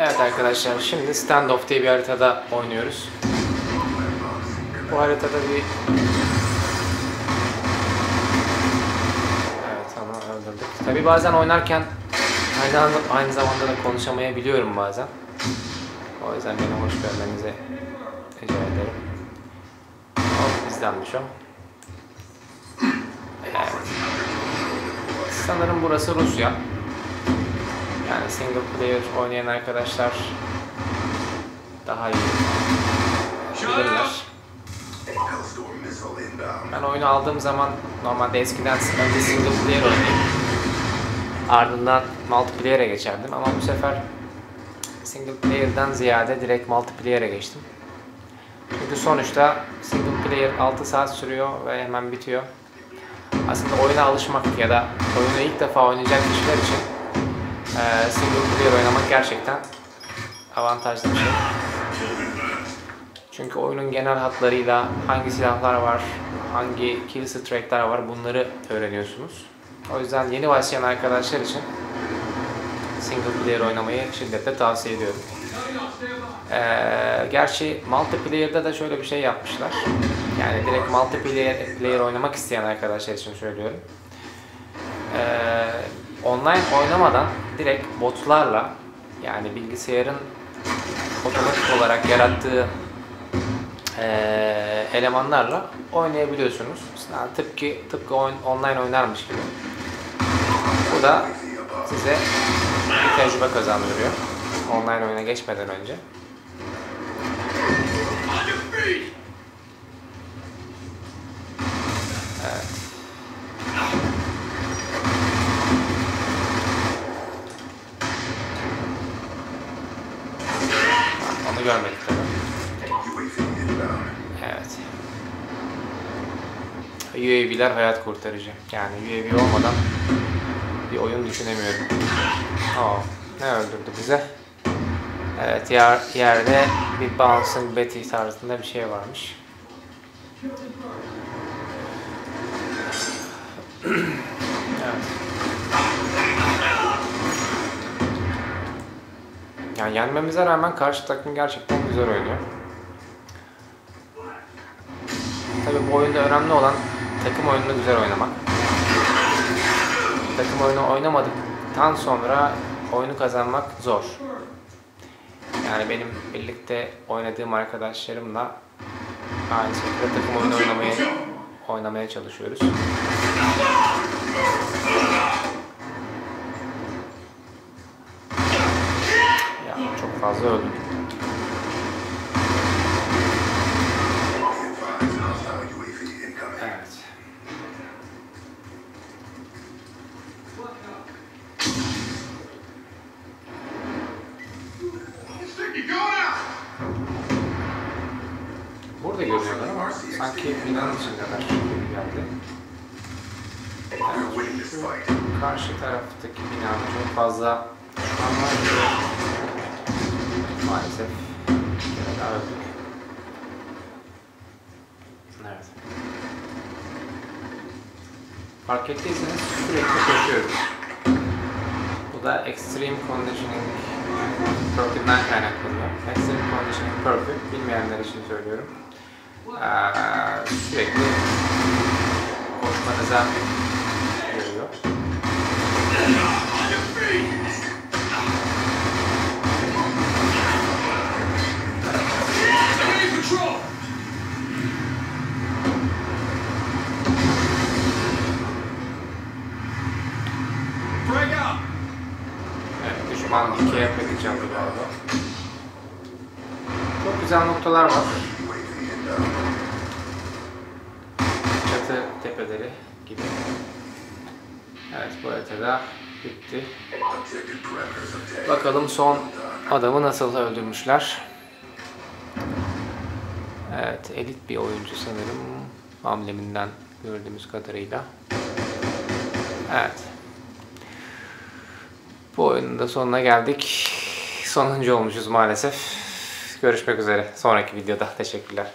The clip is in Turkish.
Evet arkadaşlar şimdi standoff diye bir haritada oynuyoruz. Bu haritada bir... Evet onu öldürdük. Tabi bazen oynarken aynı, aynı zamanda da konuşamayabiliyorum bazen. O yüzden beni hoş görmenizi rica ederim. Hop bizdenmiş o. Evet. Sanırım burası Rusya. Yani single player oynayan arkadaşlar daha iyi bilirler. Ben oyunu aldığım zaman normalde eskiden önce single player oynayıp ardından multiplayer'e geçerdim ama bu sefer single player'dan ziyade direkt multiplayer'e geçtim. Çünkü sonuçta single player 6 saat sürüyor ve hemen bitiyor. Aslında oyuna alışmak ya da oyunu ilk defa oynayacak kişiler için e, single player oynamak gerçekten avantajlı bir şey. Çünkü oyunun genel hatlarıyla hangi silahlar var, hangi kill strike'lar var bunları öğreniyorsunuz. O yüzden yeni başlayan arkadaşlar için single player oynamayı şiddetle tavsiye ediyorum. Ee, gerçi multiplayer'da da şöyle bir şey yapmışlar. Yani direkt multiplayer player oynamak isteyen arkadaşlar için söylüyorum. Ee, online oynamadan direkt botlarla yani bilgisayarın otomatik olarak yarattığı e, elemanlarla oynayabiliyorsunuz. Yani tıpkı tıpkı on, online oynarmış gibi. Bu da size bir tecrübe kazandırıyor. Online oyuna geçmeden önce. Görmedik tabii. Evet. UAV'ler hayat kurtarıcı. Yani UAV olmadan bir oyun düşünemiyorum. Aa, ne öldürdü bize? Evet, yer, yerde bir Bouncing Betty tarzında bir şey varmış. Yani yenmemize rağmen karşı takım gerçekten güzel oynuyor. Tabii bu oyunda önemli olan takım oyununu güzel oynamak. Takım oyunu oynamadıktan sonra oyunu kazanmak zor. Yani benim birlikte oynadığım arkadaşlarımla aynı şekilde takım oyunu oynamaya oynamaya çalışıyoruz. Ya çok fazla öldüm. Evet. Burada görünüyorlar ama sanki binanın içindeler gibi geldi. Yani şu karşı taraftaki binada çok fazla var gibi. Maalesef daha öldük. Evet. Fark ettiyseniz sürekli koşuyoruz. Bu da Extreme Conditioning Perk'ünden kaynaklanıyor. Extreme Conditioning Perk'ü bilmeyenler için söylüyorum. Ee, sürekli koşmanıza yarıyor. Düşman ikiye yapacağım galiba. Çok güzel noktalar var. Çatı tepeleri gibi. Evet bu haritada bitti. Bakalım son adamı nasıl öldürmüşler. Evet elit bir oyuncu sanırım. Hamleminden gördüğümüz kadarıyla. Evet. Bu oyunun da sonuna geldik. Sonuncu olmuşuz maalesef. Görüşmek üzere sonraki videoda. Teşekkürler.